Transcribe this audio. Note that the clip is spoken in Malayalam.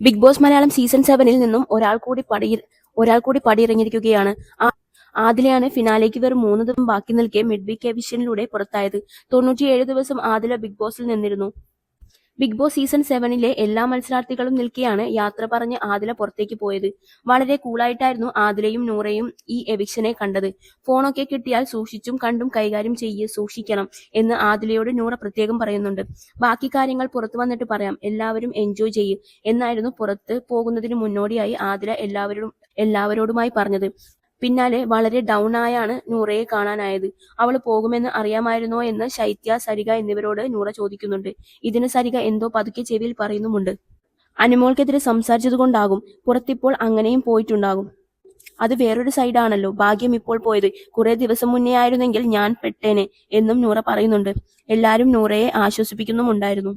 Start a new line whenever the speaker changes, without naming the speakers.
ബിഗ് ബോസ് മലയാളം സീസൺ സെവനിൽ നിന്നും ഒരാൾ കൂടി പടി ഒരാൾ കൂടി പടിയിറങ്ങിയിരിക്കുകയാണ്. ആദിലയാണ് ഫിനാലേക്ക് വെറും മൂന്ന് ദിവസം ബാക്കി നിൽക്കെ മിഡ് വീക്ക് എവിഷനിലൂടെ പുറത്തായത്. തൊണ്ണൂറ്റിയേഴ് ദിവസം ആദില ബിഗ് ബോസിൽ നിന്നിരുന്നു. ബിഗ് ബോസ് സീസൺ സെവനിലെ എല്ലാ മത്സരാർത്ഥികളും നിൽക്കെയാണ് യാത്ര പറഞ്ഞ് ആദില പുറത്തേക്ക് പോയത്. വളരെ കൂളായിട്ടായിരുന്നു ആദിലയും നൂറയും ഈ എവിക്ഷനെ കണ്ടത്. ഫോണൊക്കെ കിട്ടിയാൽ സൂക്ഷിച്ചും കണ്ടും കൈകാര്യം ചെയ്യ് സൂക്ഷിക്കണം എന്ന് ആദിലയോട് നൂറ പ്രത്യേകം പറയുന്നുണ്ട്. ബാക്കി കാര്യങ്ങൾ പുറത്തു വന്നിട്ട് പറയാം. എല്ലാവരും എൻജോയ് ചെയ്യ് എന്നായിരുന്നു പുറത്ത് പോകുന്നതിന് മുന്നോടിയായി ആദില എല്ലാവരോടും എല്ലാവരോടുമായി പറഞ്ഞത്. പിന്നാലെ വളരെ ഡൗൺ ആയാണ് നൂറയെ കാണാനായത്. അവൾ പോകുമെന്ന് അറിയാമായിരുന്നോ എന്ന് ശൈത്യ സരിക എന്നിവരോട് നൂറ ചോദിക്കുന്നുണ്ട്. ഇതിന് സരിക എന്തോ പതുക്കെ ചെവിയിൽ പറയുന്നുമുണ്ട്. അനുമോൾക്കെതിരെ സംസാരിച്ചതുകൊണ്ടാകും പുറത്തിപ്പോൾ അങ്ങനെയും പോയിട്ടുണ്ടാകും. അത് വേറൊരു സൈഡാണല്ലോ ഭാഗ്യം ഇപ്പോൾ പോയത്. കുറെ ദിവസം മുന്നേ ആയിരുന്നെങ്കിൽ ഞാൻ പെട്ടേനെ എന്നും നൂറ പറയുന്നുണ്ട്. എല്ലാവരും നൂറയെ ആശ്വസിപ്പിക്കുന്നുമുണ്ടായിരുന്നു.